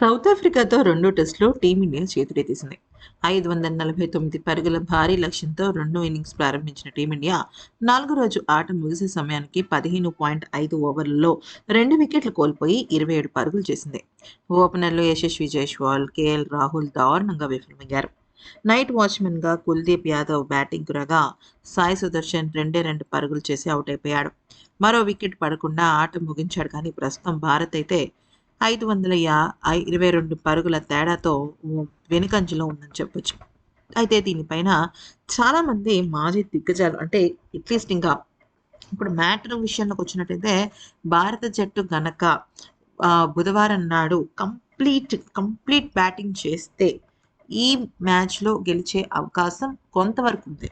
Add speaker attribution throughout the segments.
Speaker 1: South ఆఫ్రికాతో రెండో టెస్టులో team India చేతులెత్తేసింది ఐదు వందల నలభై తొమ్మిది పరుగుల భారీ లక్ష్యంతో రెండో ఇన్నింగ్స్ ప్రారంభించిన టీమిండియా నాలుగో రోజు ఆట ముగిసే సమయానికి పదిహేను పాయింట్ ఐదు ఓవర్లలో రెండు వికెట్లు కోల్పోయి ఇరవై ఏడు పరుగులు చేసింది. ఓపెనర్లు యశస్వి జైస్వాల్ కేఎల్ రాహుల్ దారుణంగా విఫలమయ్యారు. నైట్ వాచ్మెన్గా కుల్దీప్ యాదవ్ బ్యాటింగ్ రాగా సాయి సుదర్శన్ రెండే రెండు పరుగులు చేసి అవుట్ అయిపోయాడు. మరో వికెట్ పడకుండా ఆట ముగించాడు కానీ ప్రస్తుతం భారత్ అయితే ఐదు వందల యా ఇరవై రెండు పరుగుల తేడాతో వెనుకంజలో ఉందని చెప్పొచ్చు. అయితే దీనిపైన చాలామంది మాజీ దిగ్గజాలు అంటే అట్లీస్ట్ ఇంకా ఇప్పుడు మ్యాటర్ విషయంలోకి వచ్చినట్టయితే భారత జట్టు గనక బుధవారం నాడు కంప్లీట్ కంప్లీట్ బ్యాటింగ్ చేస్తే ఈ మ్యాచ్లో గెలిచే అవకాశం కొంతవరకు ఉంది.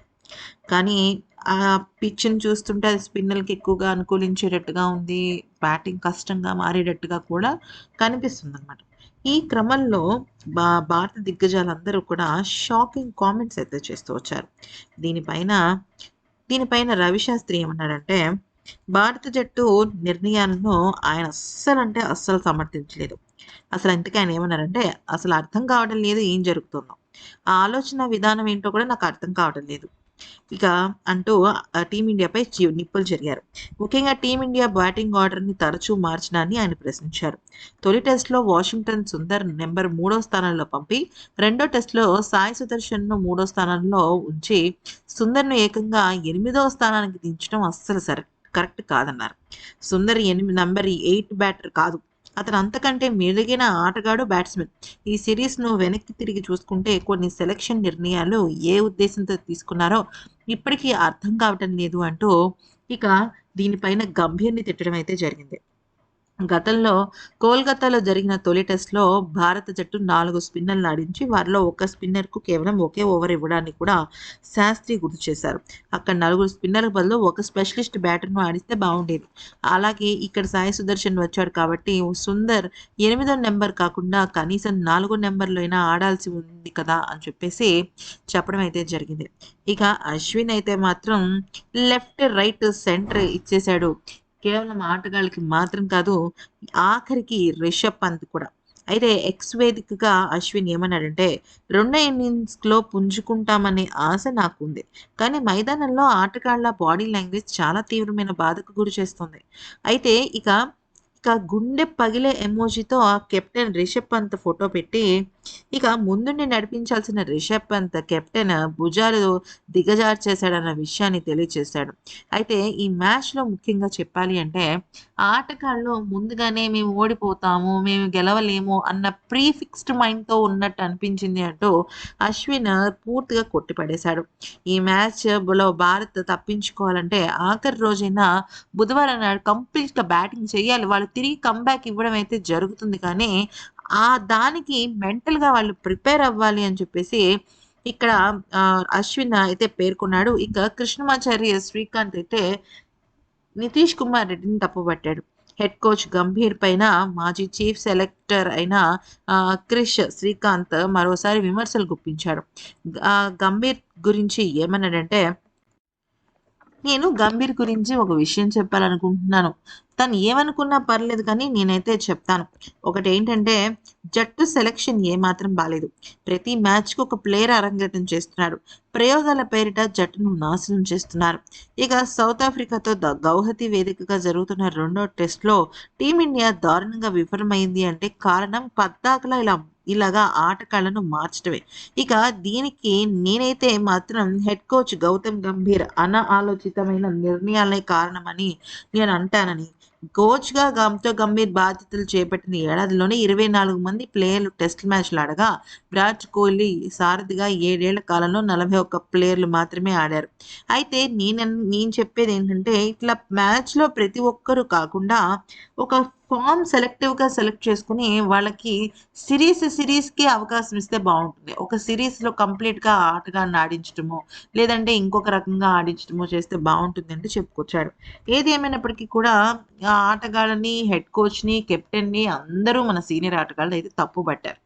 Speaker 1: కానీ ఆ పిచ్ని చూస్తుంటే అది స్పిన్నర్కి ఎక్కువగా అనుకూలించేటట్టుగా ఉంది బ్యాటింగ్ కష్టంగా మారేటట్టుగా కూడా కనిపిస్తుంది అనమాట ఈ క్రమంలో బా భారత దిగ్గజాలందరూ కూడా షాకింగ్ కామెంట్స్ అయితే చేస్తూ వచ్చారు. దీనిపైన దీనిపైన రవిశాస్త్రి ఏమన్నాడంటే భారత జట్టు నిర్ణయాలను ఆయన అస్సలు అంటే అస్సలు సమర్థించలేదు. అసలు ఇంతకీ ఆయన ఏమన్నారంటే అసలు అర్థం కావడం లేదు ఏం జరుగుతుందో. ఆ ఆలోచన విధానం ఏంటో కూడా నాకు అర్థం కావడం లేదు. ఇక అంటూ టీమిండియాపై నిప్పులు జరిగారు. ముఖ్యంగా టీమిండియా బ్యాటింగ్ ఆర్డర్ని తరచూ మార్చడాన్ని ఆయన ప్రశ్నించారు. తొలి టెస్ట్లో వాషింగ్టన్ సుందర్ నెంబర్ మూడో స్థానంలో పంపి రెండో టెస్ట్లో సాయి సుదర్శన్ను మూడో స్థానంలో ఉంచి సుందర్ను ఏకంగా ఎనిమిదవ స్థానానికి దించడం అస్సలు సరే కరెక్ట్ కాదన్నారు. సుందర్ ఎనిమిది నంబర్ ఎయిట్ బ్యాటర్ కాదు. అతను అంతకంటే మెరుగైన ఆటగాడు బ్యాట్స్మెన్ ఈ సిరీస్ను వెనక్కి తిరిగి చూసుకుంటే కొన్ని సెలక్షన్ నిర్ణయాలు ఏ ఉద్దేశంతో తీసుకున్నారో ఇప్పటికీ అర్థం కావటం లేదు అంటూ ఇక దీనిపైన గంభీర్ని తిట్టడం అయితే జరిగింది. గతంలో కోల్కతాలో జరిగిన తొలి టెస్ట్లో భారత జట్టు నాలుగు స్పిన్నర్లు ఆడించి వారిలో ఒక స్పిన్నర్కు కేవలం ఒకే ఓవర్ ఇవ్వడానికి కూడా శాస్త్రి గుర్తు చేశారు. అక్కడ నలుగురు స్పిన్నర్ బదులు ఒక స్పెషలిస్ట్ బ్యాటర్ను ఆడిస్తే బాగుండేది. అలాగే ఇక్కడ సాయి సుదర్శన్ వచ్చాడు కాబట్టి సుందర్ ఎనిమిదో నెంబర్ కాకుండా కనీసం నాలుగో నెంబర్లో అయినా ఆడాల్సి ఉంది కదా అని చెప్పేసి చెప్పడం అయితే జరిగింది. ఇక అశ్విన్ అయితే మాత్రం లెఫ్ట్ రైట్ సెంటర్ ఇచ్చేశాడు. కేవలం ఆటగాళ్ళకి మాత్రం కాదు ఆఖరికి రిషబ్ పంత్ కూడా. అయితే ఎక్స్ వేదికగా అశ్విన్ ఏమన్నాడంటే రెండో ఇన్నింగ్స్లో పుంజుకుంటామనే ఆశ నాకు ఉంది కానీ మైదానంలో ఆటగాళ్ళ బాడీ లాంగ్వేజ్ చాలా తీవ్రమైన బాధకు గురి చేస్తుంది. అయితే ఇక ఇక గుండె పగిలే ఎమోజీతో ఆ కెప్టెన్ రిషబ్ పంత్ ఫోటో పెట్టి ఇక ముందుండి నడిపించాల్సిన రిషబ్ పంత్ కెప్టెన్ భుజాలు దిగజార్చేశాడన్న విషయాన్ని తెలియజేశాడు అయితే ఈ మ్యాచ్లో ముఖ్యంగా చెప్పాలి అంటే ఆటగాళ్ళు ముందుగానే మేము ఓడిపోతాము మేము గెలవలేము అన్న ప్రీ ఫిక్స్డ్ మైండ్తో ఉన్నట్టు అనిపించింది అంటూ అశ్విన్ పూర్తిగా కొట్టిపడేశాడు. ఈ మ్యాచ్లో భారత్ తప్పించుకోవాలంటే ఆఖరి రోజైనా బుధవారం నాడు కంప్లీట్గా బ్యాటింగ్ చేయాలి. వాళ్ళు తిరిగి కంబ్యాక్ ఇవ్వడం అయితే జరుగుతుంది. కానీ ఆ దానికి మెంటల్గా వాళ్ళు ప్రిపేర్ అవ్వాలి అని చెప్పేసి ఇక్కడ అశ్విన్ అయితే పేర్కొన్నాడు. ఇక కృష్ణమాచార్య శ్రీకాంత్ అయితే నితీష్ కుమార్ రెడ్డిని తప్పుపట్టాడు. హెడ్ కోచ్ గంభీర్ పైన మాజీ చీఫ్ సెలెక్టర్ అయిన క్రిష్ శ్రీకాంత్ మరోసారి విమర్శలు గుప్పించాడు. గంభీర్ గురించి ఏమన్నాడంటే నేను గంభీర్ గురించి ఒక విషయం చెప్పాలనుకుంటున్నాను. తను ఏమనుకున్నా పర్లేదు కానీ నేనైతే చెప్తాను. ఒకటి ఏంటంటే జట్టు సెలెక్షన్ ఏమాత్రం బాలేదు. ప్రతి మ్యాచ్కి ఒక ప్లేయర్ అరంగేటం చేస్తున్నాడు. ప్రయోగాల పేరిట జట్టును నాశనం చేస్తున్నారు. ఇక సౌత్ ఆఫ్రికాతో ద గౌహతి వేదికగా జరుగుతున్న రెండో టెస్ట్లో టీమిండియా దారుణంగా విఫలమైంది అంటే కారణం పద్దాకలా ఇలా ఇలాగా ఆటగాళ్ళను మార్చడమే. ఇక దీనికి నేనైతే మాత్రం హెడ్ కోచ్ గౌతమ్ గంభీర్ అన ఆలోచితమైన నిర్ణయాలే కారణమని నేను అంటానని. కోచ్గా గౌతమ్ గంభీర్ బాధ్యతలు చేపట్టిన ఏడాదిలోనే ఇరవై నాలుగు మంది ప్లేయర్లు టెస్ట్ మ్యాచ్లు ఆడగా విరాట్ కోహ్లీ సారథిగా ఏడేళ్ళ కాలంలో నలభై ఒక్క ప్లేయర్లు మాత్రమే ఆడారు. అయితే నేను నేను చెప్పేది ఏంటంటే ఇట్లా మ్యాచ్లో ప్రతి ఒక్కరు కాకుండా ఒక ఫామ్ సెలెక్టివ్గా సెలెక్ట్ చేసుకుని వాళ్ళకి సిరీస్ సిరీస్కి అవకాశం ఇస్తే బాగుంటుంది. ఒక సిరీస్లో కంప్లీట్గా ఆటగాన్ని ఆడించడమో లేదంటే ఇంకొక రకంగా ఆడించడమో చేస్తే బాగుంటుంది అంటే చెప్పుకొచ్చాడు. ఏది ఏమైనప్పటికీ కూడా ఆటగాళ్ళని హెడ్ కోచ్ని కెప్టెన్ని అందరూ మన సీనియర్ ఆటగాళ్ళు అయితే తప్పు పట్టారు